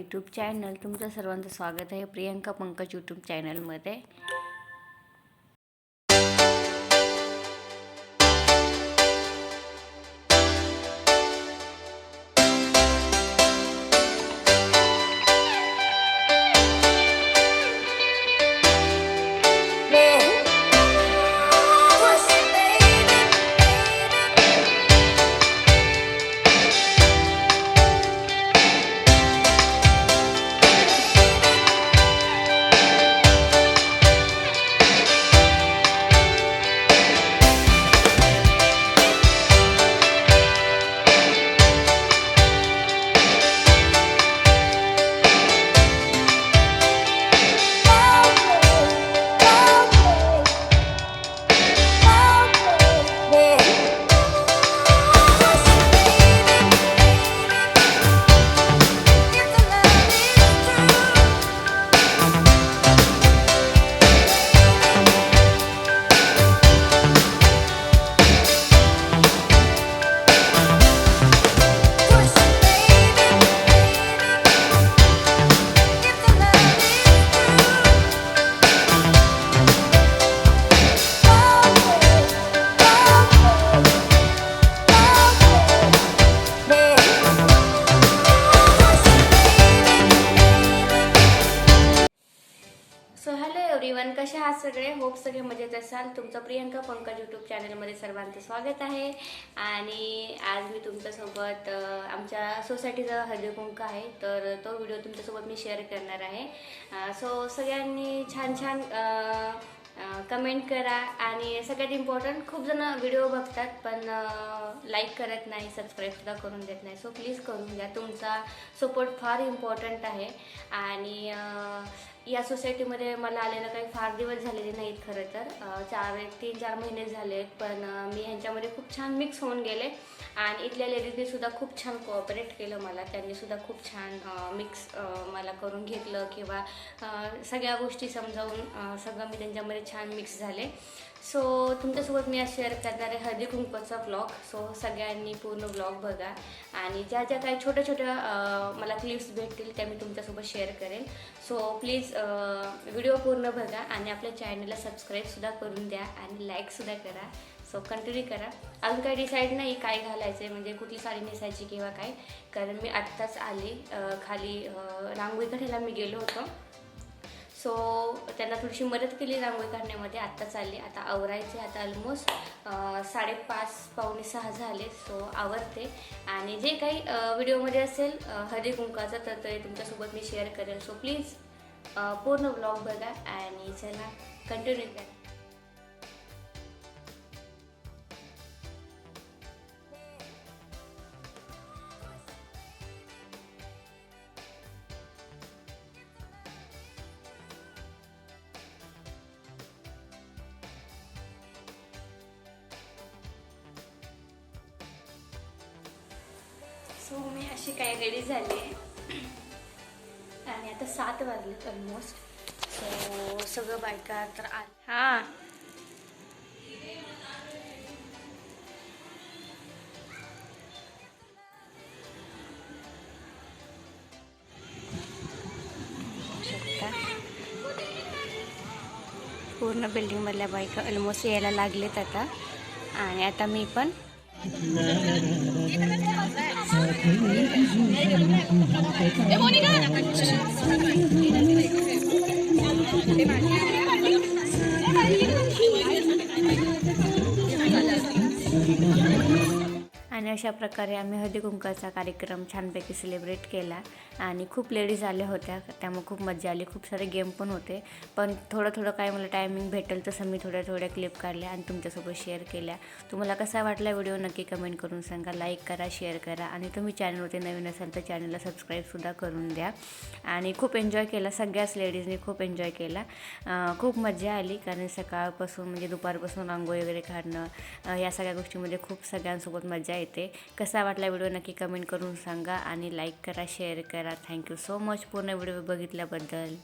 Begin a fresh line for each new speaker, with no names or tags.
YouTube channel तुमचं सर्वांचं स्वागत आहे प्रियंका पंकज यूट्यूब चॅनलमध्ये एव्हरीवन कसे आहात सगळे? होप सगळे मजेत असाल. तुमचं प्रियंका पंकज यूट्यूब चॅनलमध्ये सर्वांचं स्वागत आहे. आणि आज मी तुमच्यासोबत आमच्या सोसायटीचा हळदीकुंक आहे. तर तो व्हिडिओ तुमच्यासोबत मी शेअर करणार आहे. सो सगळ्यांनी छान छान कमेंट करा. आणि सगळ्यात इम्पॉर्टंट खूप जण व्हिडिओ बघतात पण लाईक करत नाही सबस्क्राईबसुद्धा करून देत नाही. सो प्लीज करून घ्या. तुमचा सपोर्ट फार इम्पॉर्टंट आहे. आणि या सोसायटीमध्ये मला आलेलं काही फार दिवस झालेले नाहीत खरं तर. चार एक तीन चार महिने झाले पण मी ह्यांच्यामध्ये खूप छान मिक्स होऊन गेले. आणि इथल्या लेडीजनी सुद्धा खूप छान कोऑपरेट केलं मला. त्यांनी सुद्धा खूप छान मिक्स मला करून घेतलं किंवा सगळ्या गोष्टी समजावून सगळं मी त्यांच्यामध्ये छान मिक्स झाले. सो तुमच्यासोबत मी आज शेअर करणार आहे हळदी कुंकवाचा ब्लॉग सो सगळ्यांनी पूर्ण ब्लॉग बघा. आणि ज्या ज्या काही छोट्या छोट्या मला क्लिप्स भेटतील त्या मी तुमच्यासोबत शेअर करेन. सो प्लीज व्हिडिओ पूर्ण बघा आणि आपल्या चॅनलला सबस्क्राईबसुद्धा करून द्या आणि लाईकसुद्धा करा. सो कंटिन्यू करा. अजून काही डिसाईड नाही काय घालायचं आहे म्हणजे कुठली साडी नेसायची किंवा काय. कारण मी आत्ताच आले खाली रांगोळी काढायला मी गेलो होतो. सो त्यांना थोडीशी मदत केली रांगोळी काढण्यामध्ये. आत्ताच आली. आता आवरायचे आता ऑलमोस्ट साडेपाच पावणे सहा झाले. सो आवरते. आणि जे काही व्हिडिओमध्ये असेल हळदी कुंकाचं तर ते तुमच्यासोबत मी शेअर करेल. सो प्लीज पूर्ण ब्लॉग बघा आणि चला कंटिन्यू करा. सो मी अशी काय रेडी झाली आणि आता सात वाजले ऑलमोस्ट सो सगळं बायका तर आ हां. शकता पूर्ण बिल्डिंगमधल्या बायका ऑलमोस्ट यायला लागलेत आता. आणि आता मी पण এবার आणि अशा प्रकारे आम्ही हळदी कुंकाचा कार्यक्रम छानपैकी सेलिब्रेट केला. आणि खूप लेडीज आल्या होत्या त्यामुळे खूप मजा आली. खूप सारे गेम पण होते. पण थोडं थोडं काय मला टायमिंग भेटेल तसं मी थोड्या थोड्या क्लिप काढल्या आणि तुमच्यासोबत शेअर केल्या. तुम्हाला कसा वाटला व्हिडिओ नक्की कमेंट करून सांगा. लाईक करा शेअर करा आणि तुम्ही चॅनलवरती नवीन असाल तर चॅनलला सबस्क्राईबसुद्धा करून द्या. आणि खूप एन्जॉय केला. सगळ्याच लेडीजनी खूप एन्जॉय केला. खूप मजा आली कारण सकाळपासून म्हणजे दुपारपासून रांगोळी वगैरे काढणं या सगळ्या गोष्टीमध्ये खूप सगळ्यांसोबत मजा येते येते. कसा वाटला व्हिडिओ नक्की कमेंट करून सांगा आणि लाईक करा शेअर करा. थँक्यू सो मच पूर्ण व्हिडिओ बघितल्याबद्दल.